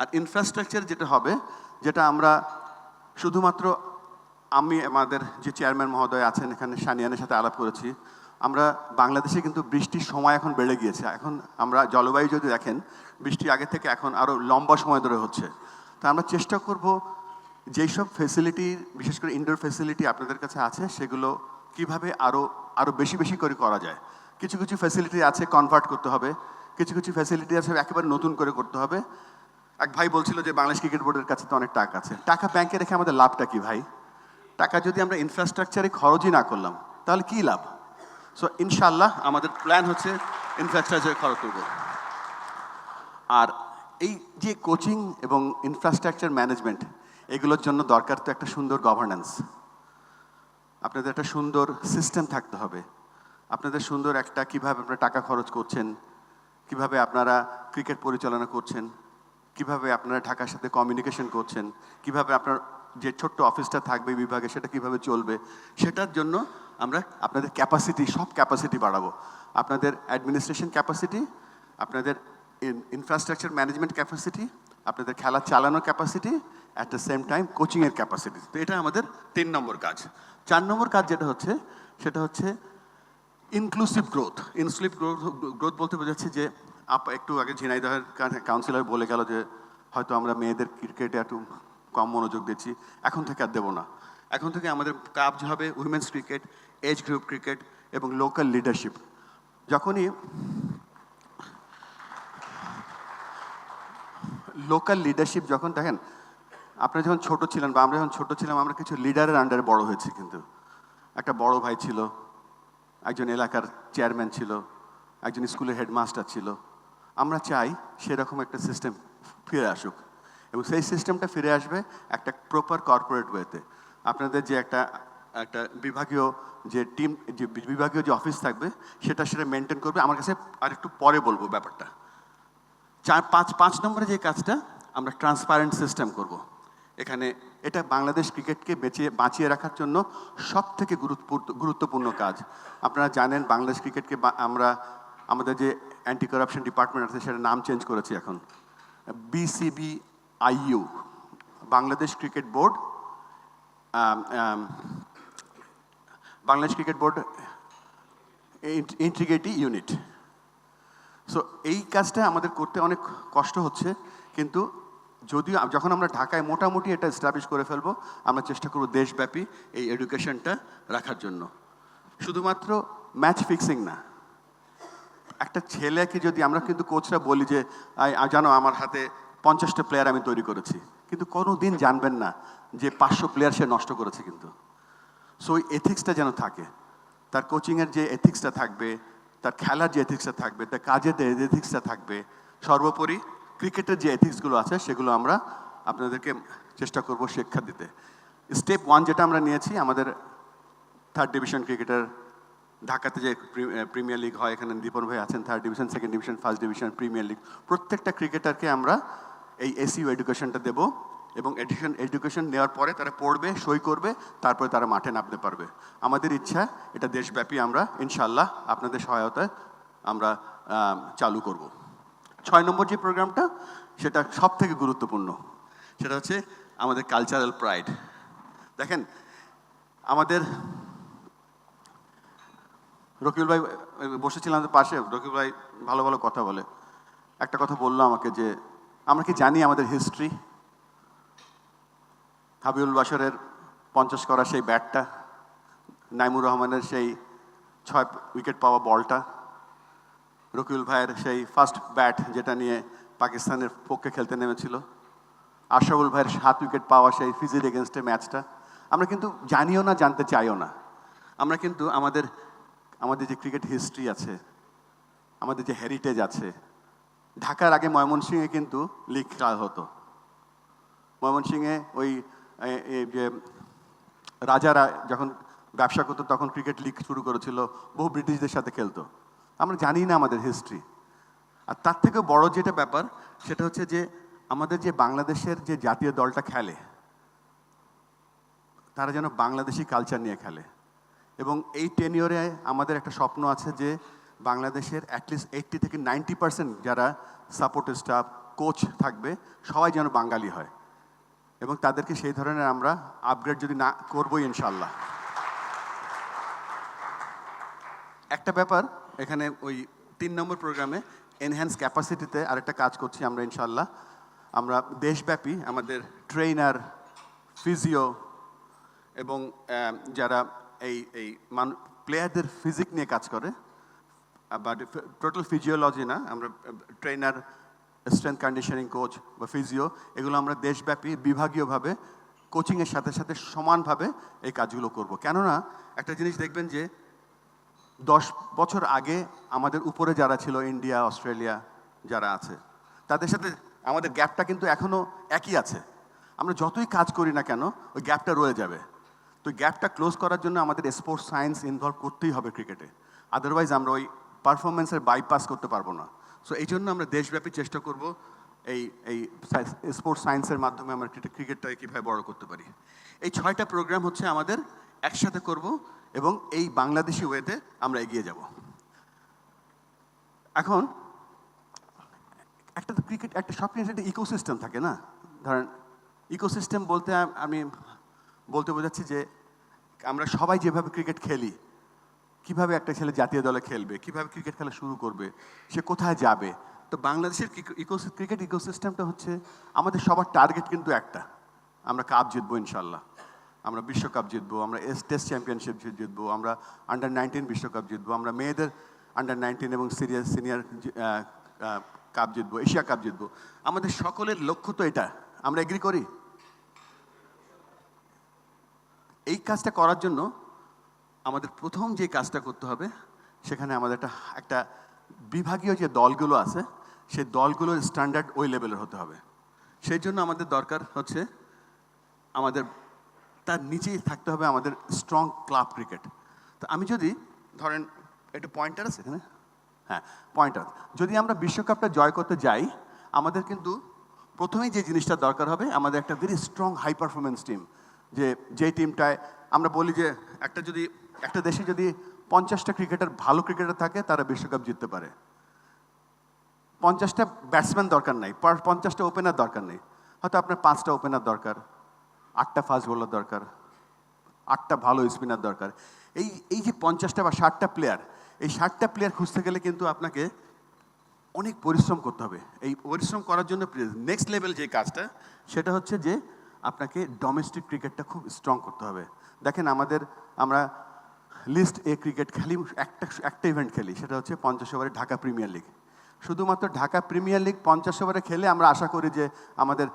আর infrastructure যেটা হবে, যেটা আমরা শুধুমাত্র আমি, আমাদের যে চেয়ারম্যান মহোদয় আছেন এখানে সানিয়ানের সাথে আলাপ করেছি, আমরা বাংলাদেশে কিন্তু বৃষ্টির সময় এখন বেড়ে গিয়েছে। এখন আমরা জলবায়ু যদি দেখেন, বৃষ্টি আগে থেকে এখন আরও লম্বা সময় ধরে হচ্ছে। তা আমরা চেষ্টা করব যেই সব ফেসিলিটি বিশেষ করে ইনডোর ফেসিলিটি আপনাদের কাছে আছে, সেগুলো কীভাবে আরও আরও বেশি বেশি করে করা যায়। কিছু কিছু ফেসিলিটি আছে কনভার্ট করতে হবে, কিছু কিছু ফেসিলিটি আছে একেবারে নতুন করে করতে হবে। এক ভাই বলছিল যে বাংলাদেশ ক্রিকেট বোর্ডের কাছে তো অনেক টাকা আছে। টাকা ব্যাংকে রেখে আমাদের লাভটা কি ভাই? টাকা যদি আমরা ইনফ্রাস্ট্রাকচারে খরচই না করলাম, তাহলে কী লাভ? সো ইনশাল্লাহ আমাদের প্ল্যান হচ্ছে ইনফ্রাস্ট্রাকচারে খরচ করব। আর এই যে কোচিং এবং ইনফ্রাস্ট্রাকচার ম্যানেজমেন্ট এগুলোর জন্য দরকার তো একটা সুন্দর গভর্নেন্স আপনাদের একটা সুন্দর সিস্টেম থাকতে হবে। আপনাদের সুন্দর একটা কীভাবে আপনারা টাকা খরচ করছেন, কীভাবে আপনারা ক্রিকেট পরিচালনা করছেন কীভাবে আপনারা ঢাকার সাথে কমিউনিকেশন করছেন? কীভাবে আপনার যে ছোট্ট অফিসটা থাকবে বিভাগে, সেটা কীভাবে চলবে? সেটার জন্য আমরা আপনাদের ক্যাপাসিটি সব ক্যাপাসিটি বাড়াবো। আপনাদের অ্যাডমিনিস্ট্রেশন ক্যাপাসিটি আপনাদের ইনফ্রাস্ট্রাকচার ম্যানেজমেন্ট ক্যাপাসিটি আপনাদের খেলা চালানোর capacity at the same time কোচিংয়ের ক্যাপাসিটি তো এটা আমাদের তিন নম্বর কাজ। চার নম্বর কাজ যেটা হচ্ছে, সেটা হচ্ছে inclusive growth inclusive growth growth বলতে বোঝাচ্ছে যে আপ একটু আগে ঝিনাইদহের কাউন্সিলর বলে গেল যে, হয়তো আমরা মেয়েদের ক্রিকেটে একটু কম মনোযোগ দিচ্ছি। এখন থেকে আর দেবো না। এখন থেকে আমাদের কাজ হবে women's cricket age group cricket এবং লোকাল লিডারশিপ যখনই লোকাল লিডারশিপ যখন দেখেন আপনারা যখন ছোট ছিলেন বা আমরা যখন ছোট ছিলাম, আমরা কিছু লিডারের আন্ডারে বড় হয়েছি কিন্তু। একটা বড় ভাই ছিল, একজন এলাকার চেয়ারম্যান ছিল, একজন স্কুলের হেডমাস্টার ছিল। আমরা চাই সেরকম একটা সিস্টেম ফিরে আসুক। এবং সেই সিস্টেমটা ফিরে আসবে একটা প্রপার কর্পোরেট ওয়েতে আপনাদের যে একটা একটা বিভাগীয় যে টিম যে বিভাগীয় যে অফিস থাকবে, সেটা সেটা মেনটেন করবে। আমার কাছে আর একটু পরে বলব ব্যাপারটা। চার, পাঁচ পাঁচ নম্বরে যে কাজটা আমরা ট্রান্সপারেন্ট সিস্টেম করব। এখানে এটা বাংলাদেশ ক্রিকেটকে বেঁচিয়ে, বাঁচিয়ে রাখার জন্য সব থেকে গুরুত্বপূর্ণ কাজ। আপনারা জানেন বাংলাদেশ ক্রিকেটকে আমরা আমাদের যে অ্যান্টি কারাপশন ডিপার্টমেন্ট আছে সেটা নাম চেঞ্জ করেছি এখন। BCB IU Bangladesh cricket board Bangladesh cricket board integrity unit so এই কাজটা আমাদের করতে অনেক কষ্ট হচ্ছে, কিন্তু যদিও যখন আমরা ঢাকায় মোটামুটি এটা এস্টাবলিশ করে ফেলব, আমরা চেষ্টা করব দেশব্যাপী এই এডুকেশনটা রাখার জন্য। শুধুমাত্র ম্যাচ ফিক্সিং না একটা ছেলেকে যদি আমরা কিন্তু কোচরা বলি যে জানো, আমার হাতে পঞ্চাশটা প্লেয়ার আমি তৈরি করেছি। কিন্তু কোনো দিন জানবেন না যে পাঁচশো প্লেয়ার সে নষ্ট করেছে কিন্তু। সো ওই এথিক্সটা যেন থাকে। তার কোচিংয়ের যে এথিক্সটা থাকবে, তার খেলার যে এথিক্সটা থাকবে, তার কাজের যে এথিক্সটা থাকবে, সর্বোপরি ক্রিকেটের যে এথিক্সগুলো আছে, সেগুলো আমরা আপনাদেরকে চেষ্টা করব শিক্ষা দিতে। স্টেপ ওয়ান যেটা আমরা নিয়েছি, আমাদের থার্ড ডিভিশন ক্রিকেটার ঢাকাতে যে প্রিমিয়ার লিগ হয়, এখানে দীপন ভাই আছেন third division second division first division premier league প্রত্যেকটা ক্রিকেটারকে আমরা এই এসিউ এডুকেশনটা দেবো এবং এডুকেশন এডুকেশন নেওয়ার পরে তারা পড়বে, সই করবে, তারপরে তারা মাঠে নামতে পারবে। আমাদের ইচ্ছা, এটা দেশব্যাপী আমরা ইনশাল্লাহ আপনাদের সহায়তায় আমরা চালু করব। ছয় নম্বর যে প্রোগ্রামটা সেটা সব থেকে গুরুত্বপূর্ণ। সেটা হচ্ছে আমাদের কালচারাল প্রাইড দেখেন, আমাদের রকিবুল ভাই, বসেছিলাম পাশে, রকিবুল ভাই ভালো ভালো কথা বলে। একটা কথা বলল আমাকে যে, আমরা কি জানি আমাদের হিস্ট্রি হাবিউল বাসরের পঞ্চাশ করা সেই ব্যাটটা, নাইমুর রহমানের সেই ছয় উইকেট পাওয়া বলটা রকিউল ভাইয়ের সেই ফার্স্ট ব্যাট যেটা নিয়ে পাকিস্তানের পক্ষে খেলতে নেমেছিল, আশরাফুল ভাইয়ের সাত উইকেট পাওয়া সেই ফিজির এগেনস্টে ম্যাচটা আমরা কিন্তু জানিও না, জানতে চাইও না। আমরা কিন্তু আমাদের আমাদের যে ক্রিকেট হিস্ট্রি আছে, আমাদের যে হেরিটেজ আছে, ঢাকার আগে ময়মনসিংহে কিন্তু লিগ খেলা হতো। ময়মনসিংহে ওই যে রাজারা যখন ব্যবসা করতো তখন ক্রিকেট লিগ শুরু করেছিল, বহু ব্রিটিশদের সাথে খেলতো। আমরা জানি না আমাদের হিস্ট্রি আর তার থেকে বড় যেটা ব্যাপার, সেটা হচ্ছে যে আমাদের যে বাংলাদেশের যে জাতীয় দলটা খেলে, তারা যেন বাংলাদেশি কালচার নিয়ে খেলে। এবং এই টেন টেনিওরে আমাদের একটা স্বপ্ন আছে যে বাংলাদেশের অ্যাটলিস্ট এইট্টি থেকে নাইনটি পার্সেন্ট যারা সাপোর্ট স্টাফ কোচ থাকবে, সবাই যেন বাঙালি হয়। এবং তাদেরকে সেই ধরনের আমরা আপগ্রেড যদি না করবোই ইনশাল্লাহ একটা ব্যাপার, এখানে ওই তিন নম্বর প্রোগ্রামে এনহ্যান্স ক্যাপাসিটিতে আরেকটা কাজ করছি আমরা ইনশাল্লাহ আমরা দেশব্যাপী আমাদের ট্রেনার ফিজিও এবং যারা এই এই মান প্লেয়ারদের ফিজিক নিয়ে কাজ করে বা টোটাল ফিজিওলজি না, আমরা ট্রেনার স্ট্রেংথ কন্ডিশনিং কোচ বা ফিজিও এগুলো আমরা দেশব্যাপী, বিভাগীয়ভাবে কোচিংয়ের সাথে সাথে সমানভাবে এই কাজগুলো করব। কেননা, একটা জিনিস দেখবেন যে, দশ বছর আগে আমাদের উপরে যারা ছিল, ইন্ডিয়া, অস্ট্রেলিয়া, যারা আছে, তাদের সাথে আমাদের গ্যাপটা কিন্তু এখনও একই আছে। আমরা যতই কাজ করি না কেন, ওই গ্যাপটা রয়ে যাবে। তো গ্যাপটা ক্লোজ করার জন্য আমাদের স্পোর্টস সায়েন্স ইনভলভ করতেই হবে ক্রিকেটে আদারওয়াইজ আমরা ওই পারফরমেন্সের বাইপাস করতে পারব না। সো এই জন্য আমরা দেশব্যাপী চেষ্টা করব এই এই স্পোর্টস সায়েন্সের মাধ্যমে আমরা ক্রিকেট ক্রিকেটটাকে কীভাবে বড় করতে পারি। এই ছয়টা প্রোগ্রাম হচ্ছে আমাদের একসাথে করব এবং এই বাংলাদেশি ওয়েতে আমরা এগিয়ে যাব। এখন, একটা তো ক্রিকেট একটা সব জিনিস একটা ইকোসিস্টেম থাকে না? ধরেন ইকোসিস্টেম বলতে আমি বলতে বোঝাচ্ছি যে আমরা সবাই যেভাবে ক্রিকেট খেলি, কীভাবে একটা ছেলে জাতীয় দলে খেলবে, কীভাবে ক্রিকেট খেলা শুরু করবে, সে কোথায় যাবে? তো বাংলাদেশের ক্রিকেট ইকোসিস্টেমটা হচ্ছে আমাদের সবার টার্গেট কিন্তু একটা। আমরা কাপ জিতবো ইনশাল্লাহ। আমরা বিশ্বকাপ জিতবো, আমরা এস টেস্ট চ্যাম্পিয়নশিপ জিতবো, আমরা আন্ডার নাইনটিন বিশ্বকাপ জিতবো, আমরা মেয়েদের আন্ডার নাইনটিন এবং সিরিয়াস সিনিয়র কাপ জিতবো, এশিয়া কাপ জিতবো। আমাদের সকলের লক্ষ্য তো এটা। আমরা এগ্রি করি? এই কাজটা করার জন্য আমাদের প্রথম যে কাজটা করতে হবে, সেখানে আমাদের একটা একটা বিভাগীয় যে দলগুলো আছে, সেই দলগুলোর স্ট্যান্ডার্ড ওই লেভেলের হতে হবে। সেই জন্য আমাদের দরকার হচ্ছে আমাদের, তার নিচেই থাকতে হবে আমাদের স্ট্রং ক্লাব ক্রিকেট তো আমি যদি, ধরেন একটু পয়েন্টার আছে এখানে? হ্যাঁ পয়েন্টার যদি আমরা বিশ্বকাপটা জয় করতে যাই, আমাদের কিন্তু প্রথমেই যে জিনিসটা দরকার হবে, আমাদের একটা very strong high performance team যে যে টিমটায় আমরা বলি যে, একটা যদি, একটা দেশে যদি পঞ্চাশটা ক্রিকেটার ভালো ক্রিকেটার থাকে, তারা বিশ্বকাপ জিততে পারে। পঞ্চাশটা ব্যাটসম্যান দরকার নাই পঞ্চাশটা ওপেনার দরকার নেই। হয়তো আপনার পাঁচটা ওপেনার দরকার, আটটা ফাস্ট বোলার দরকার, আটটা ভালো স্পিনার দরকার। এই এই যে পঞ্চাশটা বা ষাটটা প্লেয়ার এই ষাটটা প্লেয়ার খুঁজতে গেলে কিন্তু আপনাকে অনেক পরিশ্রম করতে হবে। এই পরিশ্রম করার জন্য নেক্সট লেভেল যে কাজটা, সেটা হচ্ছে যে আপনাকে ডোমেস্টিক ক্রিকেটটা খুব স্ট্রং করতে হবে। দেখেন আমাদের, আমরা লিস্ট এ ক্রিকেট খেলি, একটা একটা ইভেন্ট খেলি, সেটা হচ্ছে পঞ্চাশ ওভারে ঢাকা প্রিমিয়ার লিগ শুধুমাত্র ঢাকা প্রিমিয়ার লিগ পঞ্চাশ ওভারে খেলে আমরা আশা করি যে আমাদের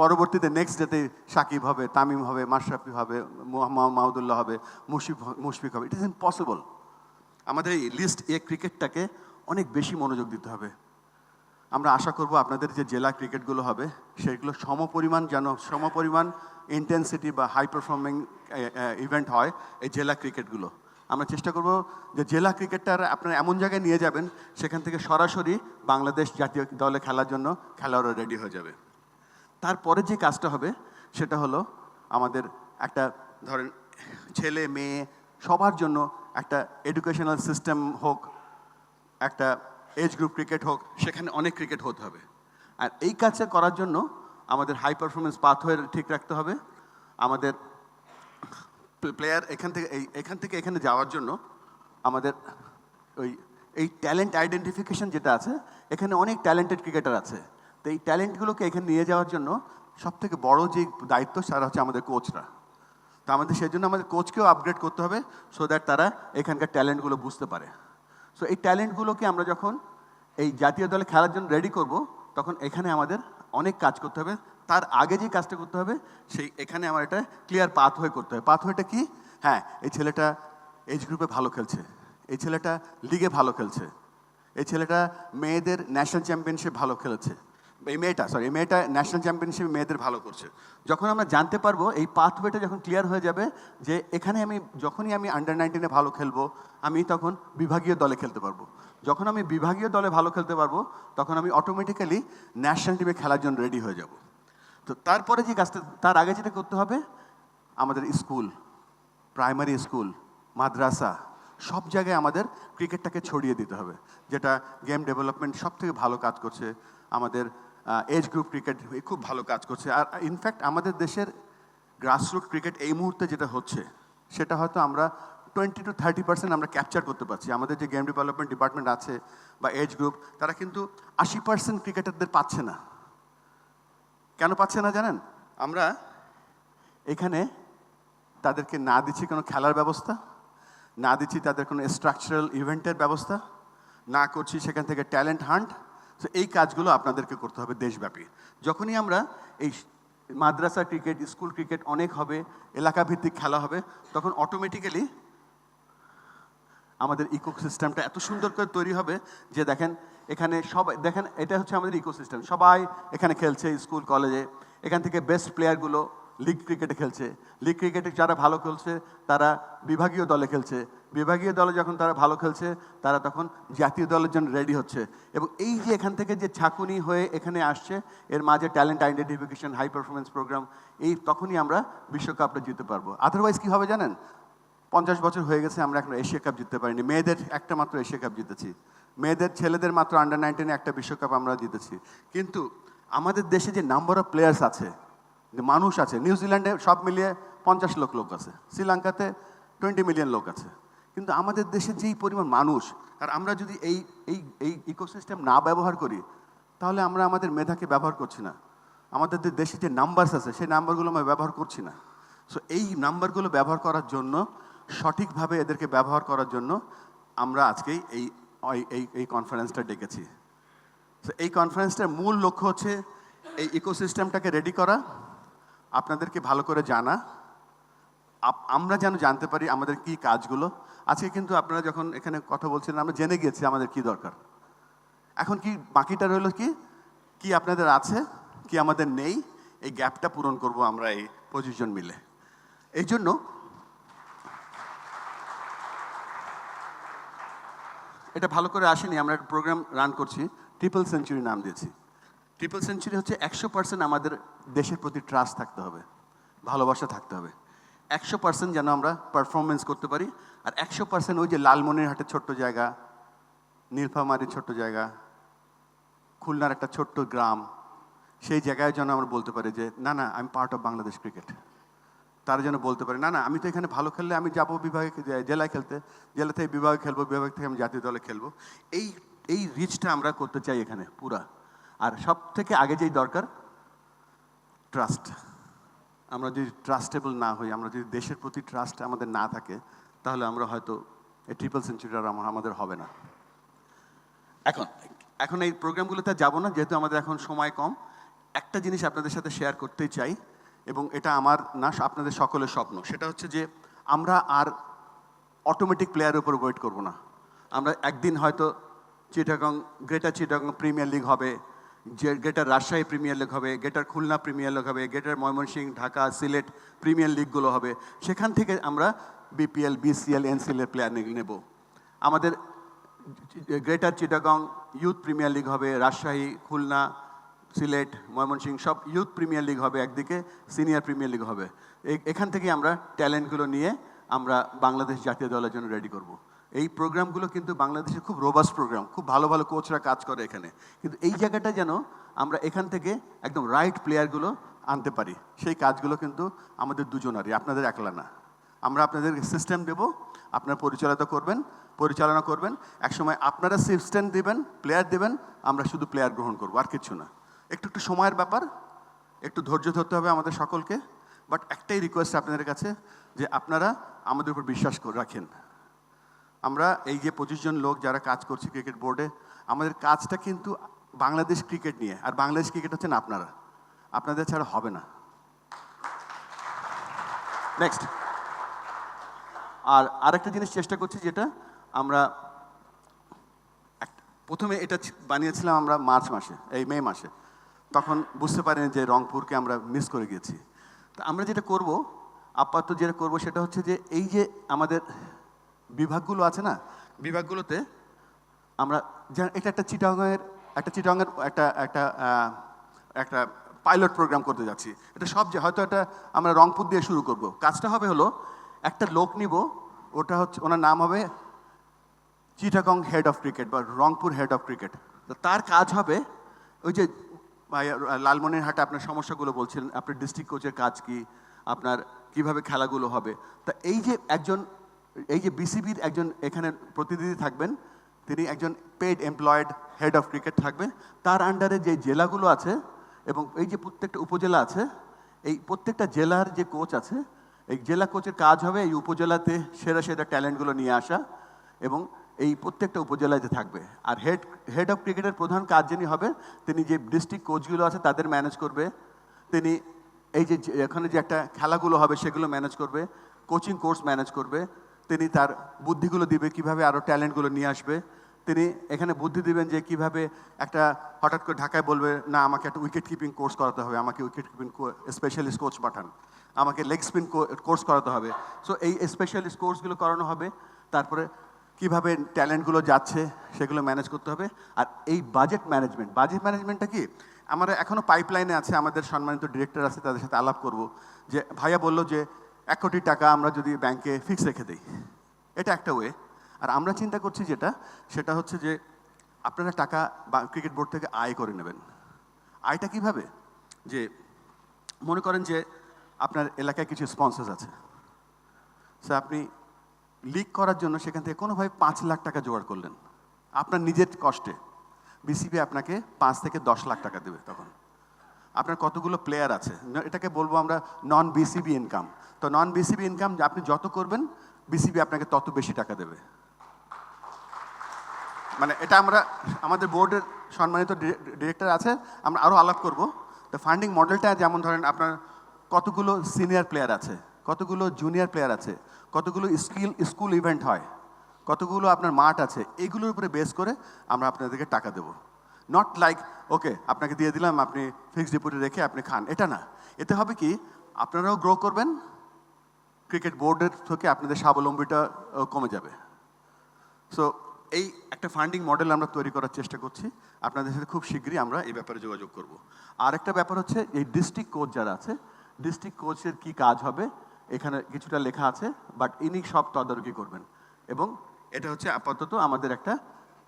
পরবর্তীতে নেক্সট ডেতে সাকিব হবে, তামিম হবে, মাশরাফি হবে মাহমুদুল্লাহ হবে, মুশফিক মুশফিক হবে। ইট ইজ ইম্পসিবল আমাদের এই লিস্ট এ ক্রিকেটটাকে অনেক বেশি মনোযোগ দিতে হবে। আমরা আশা করব আপনাদের যে জেলা ক্রিকেটগুলো হবে, সেগুলো সমপরিমাণ যেন সমপরিমাণ ইন্টেন্সিটি বা হাই পারফর্মিং ইভেন্ট হয় এই জেলা ক্রিকেটগুলো। আমরা চেষ্টা করব যে জেলা ক্রিকেটটার আপনারা এমন জায়গায় নিয়ে যাবেন, সেখান থেকে সরাসরি বাংলাদেশ জাতীয় দলে খেলার জন্য খেলোয়াড়রা রেডি হয়ে যাবে। তারপরে যে কাজটা হবে, সেটা হলো আমাদের একটা ধরেন ছেলে, মেয়ে সবার জন্য একটা এডুকেশনাল সিস্টেম হোক, একটা এজ গ্রুপ ক্রিকেট হোক, সেখানে অনেক ক্রিকেট হতে হবে। আর এই কাজটা করার জন্য আমাদের হাই পারফরমেন্স পাথওয়ে ঠিক রাখতে হবে। আমাদের প্লেয়ার এখান থেকে এই, এখান থেকে এখানে যাওয়ার জন্য আমাদের ওই, এই ট্যালেন্ট আইডেন্টিফিকেশন যেটা আছে, এখানে অনেক ট্যালেন্টেড ক্রিকেটার আছে। তো এই ট্যালেন্টগুলোকে এখানে নিয়ে যাওয়ার জন্য সব থেকে বড় যে দায়িত্ব সেটা হচ্ছে আমাদের কোচরা তো আমাদের সেই জন্য আমাদের কোচকেও আপগ্রেড করতে হবে সো দ্যাট তারা এখানকার ট্যালেন্টগুলো বুঝতে পারে। সো এই ট্যালেন্টগুলোকে আমরা যখন এই জাতীয় দলে খেলার জন্য রেডি করব, তখন এখানে আমাদের অনেক কাজ করতে হবে। তার আগে যে কাজটা করতে হবে, সেই এখানে আমার এটা ক্লিয়ার পাথওয়ে করতে হবে। পাথওয়েটা কি? হ্যাঁ এই ছেলেটা এজ গ্রুপে ভালো খেলছে। এই ছেলেটা লিগে ভালো খেলছে। এই ছেলেটা মেয়েদের ন্যাশনাল চ্যাম্পিয়নশিপ ভালো খেলেছে। এই মেয়েটা সরি এই মেয়েটা ন্যাশনাল চ্যাম্পিয়নশিপ মেয়েদের ভালো করছে। যখন আমরা জানতে পারব, এই পাথওয়েটা যখন ক্লিয়ার হয়ে যাবে, যে এখানে আমি, যখনই আমি আন্ডার নাইনটিনে ভালো খেলব, আমি তখন বিভাগীয় দলে খেলতে পারব। যখন আমি বিভাগীয় দলে ভালো খেলতে পারব, তখন আমি অটোমেটিক্যালি ন্যাশনাল টিমে খেলার জন্য রেডি হয়ে যাব। তো তারপরে যে কাজটা, তার আগে যেটা করতে হবে, আমাদের স্কুল প্রাইমারি স্কুল, মাদ্রাসা, সব জায়গায় আমাদের ক্রিকেটটাকে ছড়িয়ে দিতে হবে, যেটা গেম ডেভেলপমেন্ট সব থেকে ভালো কাজ করছে। আমাদের এজ গ্রুপ ক্রিকেট খুব ভালো কাজ করছে। আর ইনফ্যাক্ট আমাদের দেশের গ্রাসরুট ক্রিকেট এই মুহূর্তে যেটা হচ্ছে, সেটা হয়তো আমরা টোয়েন্টি টু থার্টি পার্সেন্ট আমরা ক্যাপচার করতে পারছি। আমাদের যে গেম ডেভেলপমেন্ট ডিপার্টমেন্ট আছে বা এজ গ্রুপ তারা কিন্তু আশি পার্সেন্ট ক্রিকেটারদের পাচ্ছে না। কেন পাচ্ছে না জানেন? আমরা এখানে তাদেরকে না দিচ্ছি কোনো খেলার ব্যবস্থা, না দিচ্ছি তাদের কোনো স্ট্রাকচারাল ইভেন্টের ব্যবস্থা, না করছি সেখান থেকে ট্যালেন্ট হান্ট তো এই কাজগুলো আপনাদেরকে করতে হবে দেশব্যাপী। যখনই আমরা এই মাদ্রাসা ক্রিকেট, স্কুল ক্রিকেট অনেক হবে এলাকা ভিত্তিক খেলা হবে, তখন অটোমেটিক্যালি আমাদের ইকো সিস্টেমটা এত সুন্দর করে তৈরি হবে যে দেখেন, এখানে সবাই, দেখেন, এটা হচ্ছে আমাদের ইকো সিস্টেম সবাই এখানে খেলছে, স্কুল কলেজে এখান থেকে বেস্ট প্লেয়ারগুলো লিগ ক্রিকেটে খেলছে। লিগ ক্রিকেটে যারা ভালো খেলছে, তারা বিভাগীয় দলে খেলছে। বিভাগীয় দলে যখন তারা ভালো খেলছে, তারা তখন জাতীয় দলের জন্য রেডি হচ্ছে। এবং এই যে এখান থেকে যে ছাকুনি হয়ে এখানে আসছে, এর মাঝে talent identification high performance program এই তখনই আমরা বিশ্বকাপটা জিততে পারব। আদারওয়াইজ কী হবে জানেন? পঞ্চাশ বছর হয়ে গেছে, আমরা এখন এশিয়া কাপ জিততে পারিনি। মেয়েদের একটা মাত্র এশিয়া কাপ জিতেছি। মেয়েদের, ছেলেদের মাত্র আন্ডার নাইনটিনে একটা বিশ্বকাপ আমরা জিতেছি। কিন্তু আমাদের দেশে যে নাম্বার অফ প্লেয়ার্স আছে মানুষ আছে নিউজিল্যান্ডে সব মিলিয়ে পঞ্চাশ লক্ষ লোক আছে, শ্রীলঙ্কাতে টোয়েন্টি মিলিয়ন লোক আছে। কিন্তু আমাদের দেশে যেই পরিমাণ মানুষ, আর আমরা যদি এই এই এই ইকোসিস্টেম না ব্যবহার করি, তাহলে আমরা আমাদের মেধাকে ব্যবহার করছি না। আমাদের যে দেশে যে নাম্বারস আছে, সেই নাম্বারগুলো আমরা ব্যবহার করছি না। সো এই নাম্বারগুলো ব্যবহার করার জন্য, সঠিকভাবে এদেরকে ব্যবহার করার জন্য আমরা আজকেই এই, এই- এই কনফারেন্সটা ডেকেছি। তো এই কনফারেন্সটার মূল লক্ষ্য হচ্ছে এই ইকোসিস্টেমটাকে রেডি করা আপনাদেরকে ভালো করে জানা। আমরা যেন জানতে পারি আমাদের কি কাজগুলো। আজকে কিন্তু আপনারা যখন এখানে কথা বলছেন আমরা জেনে গিয়েছি আমাদের কি দরকার। এখন কি বাকিটা রইল কি? কি আপনাদের আছে? কি আমাদের নেই? এই গ্যাপটা পূরণ করব আমরা এই পজিশন মিলে। এই জন্য এটা ভালো করে আসেনি, আমরা একটা প্রোগ্রাম রান করছি ট্রিপল সেঞ্চুরি নাম দিয়েছি। ট্রিপল সেঞ্চুরি হচ্ছে একশো পার্সেন্ট আমাদের দেশের প্রতি ট্রাস্ট থাকতে হবে, ভালোবাসা থাকতে হবে। একশো পার্সেন্ট যেন আমরা পারফরমেন্স করতে পারি, আর একশো পার্সেন্ট ওই যে লালমনিরহাটের ছোট্ট জায়গা, নীলফামারির ছোট্ট জায়গা, খুলনার একটা ছোট্ট গ্রাম, সেই জায়গায় যেন আমরা বলতে পারি যে, না না আমি পার্ট অফ বাংলাদেশ ক্রিকেট তারা যেন বলতে পারে, না না, আমি তো এখানে ভালো খেললে আমি যাব বিভাগে জেলায় খেলতে, জেলা থেকে বিভাগে খেলব, বিভাগ থেকে আমি জাতীয় দলে খেলব। এই এই রিচটা আমরা করতে চাই এখানে, পুরা। আর সব থেকে আগে যেই দরকার ট্রাস্ট আমরা যদি ট্রাস্টেবল না হই, আমরা যদি দেশের প্রতি ট্রাস্ট আমাদের না থাকে, তাহলে আমরা হয়তো এই ট্রিপল সেঞ্চুরি আমার- আমাদের হবে না। এখন এখন এই প্রোগ্রামগুলোতে যাব না, যেহেতু আমাদের এখন সময় কম। একটা জিনিস আপনাদের সাথে শেয়ার করতেই চাই, এবং এটা আমার না, আপনাদের সকলের স্বপ্ন। সেটা হচ্ছে যে, আমরা আর অটোমেটিক প্লেয়ারের উপর ওয়েট করব না। আমরা একদিন হয়তো Chittagong greater Chittagong premier league হবে যে গ্রেটার রাজশাহী প্রিমিয়ার লিগ হবে গ্রেটার খুলনা প্রিমিয়ার লিগ হবে গ্রেটার ময়মনসিংহ, ঢাকা, সিলেট প্রিমিয়ার লিগগুলো হবে। সেখান থেকে আমরা বিপিএল, বিসিএল, এনসিএল এর প্লেয়ার নেব। আমাদের greater Chittagong youth premier league হবে, রাজশাহী, খুলনা, সিলেট, ময়মনসিংহ সব ইউথ প্রিমিয়ার লিগ হবে, একদিকে সিনিয়র প্রিমিয়ার লিগ হবে। এখান থেকে আমরা ট্যালেন্টগুলো নিয়ে আমরা বাংলাদেশ জাতীয় দলের জন্য রেডি করব। এই প্রোগ্রামগুলো কিন্তু বাংলাদেশের খুব রোবাস্ট প্রোগ্রাম খুব ভালো ভালো কোচরা কাজ করে এখানে। কিন্তু এই জায়গাটা যেন আমরা এখান থেকে একদম রাইট প্লেয়ারগুলো আনতে পারি, সেই কাজগুলো কিন্তু আমাদের দুজনারই, আপনাদের একলা না। আমরা আপনাদের সিস্টেম দেব, আপনারা পরিচালিত করবেন, পরিচালনা করবেন, একসময় আপনারা সিস্টেম দেবেন প্লেয়ার দেবেন, আমরা শুধু প্লেয়ার গ্রহণ করব, আর কিছু না। একটু একটু সময়ের ব্যাপার, একটু ধৈর্য ধরতে হবে আমাদের সকলকে বাট একটাই রিকোয়েস্ট আপনাদের কাছে, যে আপনারা আমাদের উপর বিশ্বাস রাখেন। আমরা এই যে পঁচিশ জন লোক যারা কাজ করছি ক্রিকেট বোর্ডে, আমাদের কাজটা কিন্তু বাংলাদেশ ক্রিকেট নিয়ে। আর বাংলাদেশ ক্রিকেট হচ্ছেন আপনারা। আপনাদের ছাড়া হবে না। নেক্সট আর আরেকটা জিনিস চেষ্টা করছি যেটা আমরা প্রথমে এটা বানিয়েছিলাম আমরা মার্চ মাসে, এই মে মাসে। তখন বুঝতে পারিনি যে রংপুরকে আমরা মিস করে গিয়েছি। তা আমরা যেটা করব, আপাতত যেটা করব সেটা হচ্ছে যে এই যে আমাদের বিভাগগুলো আছে না? বিভাগগুলোতে আমরা এটা একটা চিটাগংয়ের একটা চিটাগংয়ের একটা একটা একটা পাইলট প্রোগ্রাম করতে যাচ্ছি। এটা সব যে হয়তো এটা আমরা রংপুর দিয়ে শুরু করব। কাজটা হবে হলো একটা লোক নিব ওটা হচ্ছে ওনার নাম হবে চিটাগং হেড অফ ক্রিকেট বা রংপুর হেড অফ ক্রিকেট তো তার কাজ হবে ওই যে ভাইয়া, লালমনিরহাটে আপনার সমস্যাগুলো বলছিলেন আপনার ডিস্ট্রিক্ট কোচের কাজ কি আপনার কীভাবে খেলাগুলো হবে? তা এই যে একজন এই যে বিসিবির একজন এখানে প্রতিনিধি থাকবেন, তিনি একজন paid employed head of cricket থাকবে। তার আন্ডারে যে জেলাগুলো আছে এবং এই যে প্রত্যেকটা উপজেলা আছে, এই প্রত্যেকটা জেলার যে কোচ আছে, এই জেলা কোচের কাজ হবে এই উপজেলাতে সেরা সেরা ট্যালেন্টগুলো নিয়ে আসা এবং এই প্রত্যেকটা উপজেলায় যে থাকবে। আর হেড হেড অফ ক্রিকেটের প্রধান কাজ যিনি হবে, তিনি যে ডিস্ট্রিক্ট কোচগুলো আছে, তাদের ম্যানেজ করবে। তিনি এই যে- এখানে যে একটা খেলাগুলো হবে, সেগুলো ম্যানেজ করবে। কোচিং কোর্স ম্যানেজ করবে। তিনি তার বুদ্ধিগুলো দিবে, কীভাবে আরও ট্যালেন্টগুলো নিয়ে আসবে। তিনি এখানে বুদ্ধি দিবেন যে কীভাবে একটা হঠাৎ করে ঢাকায় বলবে, না, আমাকে একটা উইকেট কিপিং কোর্স করাতে হবে, আমাকে উইকেট কিপিং স্পেশালিস্ট কোচ পাঠান। আমাকে লেগ স্পিন কোর্স করাতে হবে। সো এই স্পেশালিস্ট কোর্সগুলো করানো হবে, তারপরে কীভাবে ট্যালেন্টগুলো যাচ্ছে সেগুলো ম্যানেজ করতে হবে। আর এই বাজেট ম্যানেজমেন্ট বাজেট ম্যানেজমেন্টটা কি? আমরা এখনও পাইপলাইনে আছে, আমাদের সম্মানিত ডিরেক্টর আছে, তাদের সাথে আলাপ করব। যে ভাইয়া বলল যে এক কোটি টাকা আমরা যদি ব্যাংকে ফিক্স রেখে দিই। এটা একটা ওয়ে আর আমরা চিন্তা করছি যেটা, সেটা হচ্ছে যে আপনারা টাকা বা ক্রিকেট বোর্ড থেকে আয় করে নেবেন। আয়টা কীভাবে? যে মনে করেন যে আপনার এলাকায় কিছু স্পন্সার্স আছে। সো আপনি লিক করার জন্য সেখান থেকে কোনোভাবে পাঁচ লাখ টাকা জোগাড় করলেন। আপনার নিজের কষ্টে। বিসিবি আপনাকে পাঁচ থেকে দশ লাখ টাকা দেবে তখন। আপনার কতগুলো প্লেয়ার আছে? এটাকে বলব আমরা নন বিসিবি ইনকাম তো নন বিসিবি ইনকাম আপনি যত করবেন বিসিবি আপনাকে তত বেশি টাকা দেবে। মানে এটা আমরা, আমাদের বোর্ডের সম্মানিত ডিরেক্টর আছে, আমরা আরও আলাপ করব। তো ফান্ডিং মডেলটা যেমন ধরেন আপনার কতগুলো সিনিয়র প্লেয়ার আছে, কতগুলো জুনিয়র প্লেয়ার আছে, কতগুলো স্কিল স্কুল ইভেন্ট হয়, কতগুলো আপনার মাঠ আছে, এগুলোর উপরে বেস করে আমরা আপনাদেরকে টাকা দেবো। নট লাইক ওকে আপনাকে দিয়ে দিলাম, আপনি ফিক্সড ডিপোজিট রেখে আপনি খান। এটা না। এতে হবে কি, আপনারাও গ্রো করবেন ক্রিকেট বোর্ডের থেকে আপনাদের স্বাবলম্বীটা কমে যাবে। সো এই একটা ফান্ডিং মডেল আমরা তৈরি করার চেষ্টা করছি। আপনাদের সাথে খুব শীঘ্রই আমরা এই ব্যাপারে যোগাযোগ করব। আর একটা ব্যাপার হচ্ছে, এই ডিস্ট্রিক্ট কোচ যারা আছে ডিস্ট্রিক্ট কোচের কি কাজ হবে, এখানে কিছুটা লেখা আছে বাট ইনি সব তদারকি করবেন। এবং এটা হচ্ছে আপাতত আমাদের একটা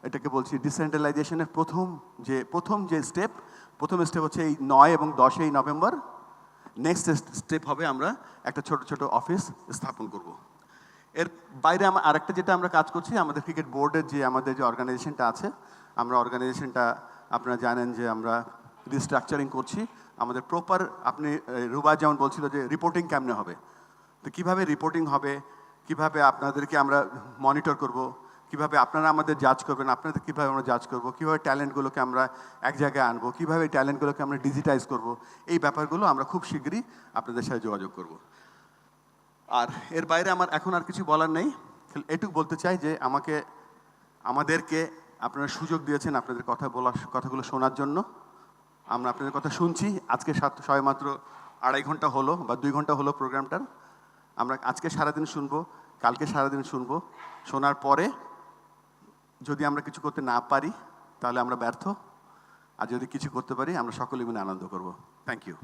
এটাকে বলছি ডিসেন্ট্রালাইজেশনের প্রথম যে প্রথম যে স্টেপ প্রথম স্টেপ হচ্ছে এই নয় এবং দশই নভেম্বর। নেক্সট স্টেপ হবে আমরা একটা ছোট ছোট অফিস স্থাপন করব। এর বাইরে আমার আরেকটা যেটা আমরা কাজ করছি, আমাদের ক্রিকেট বোর্ডের যে, আমাদের যে অর্গানাইজেশনটা আছে, আমরা অর্গানাইজেশনটা আপনারা জানেন যে আমরা রিস্ট্রাকচারিং করছি। আমাদের প্রপার আপনি রুবা যেমন বলছিল যে রিপোর্টিং কেমনে হবে? তো কীভাবে রিপোর্টিং হবে? কীভাবে আপনাদেরকে আমরা মনিটর করব? কীভাবে আপনারা আমাদের জাজ করবেন, আপনাদের কীভাবে আমরা জাজ করব, কীভাবে ট্যালেন্টগুলোকে আমরা এক জায়গায় আনব, কীভাবে ট্যালেন্টগুলোকে আমরা ডিজিটাইজ করব, এই ব্যাপারগুলো আমরা খুব শীঘ্রই আপনাদের সাথে যোগাযোগ করব। আর এর বাইরে আমার এখন আর কিছু বলার নেই। এটুকু বলতে চাই যে আমাকে, আমাদেরকে আপনারা সুযোগ দিয়েছেন আপনাদের কথা বলার কথাগুলো শোনার জন্য। আমরা আপনাদের কথা শুনছি। আজকে সাত সবাই মাত্র আড়াই ঘণ্টা হলো বা দুই ঘণ্টা হলো প্রোগ্রামটার আমরা আজকে সারাদিন শুনব, কালকে সারাদিন শুনব। শোনার পরে যদি আমরা কিছু করতে না পারি, তাহলে আমরা ব্যর্থ। আর যদি কিছু করতে পারি, আমরা সকলে মিলে আনন্দ করব। Thank you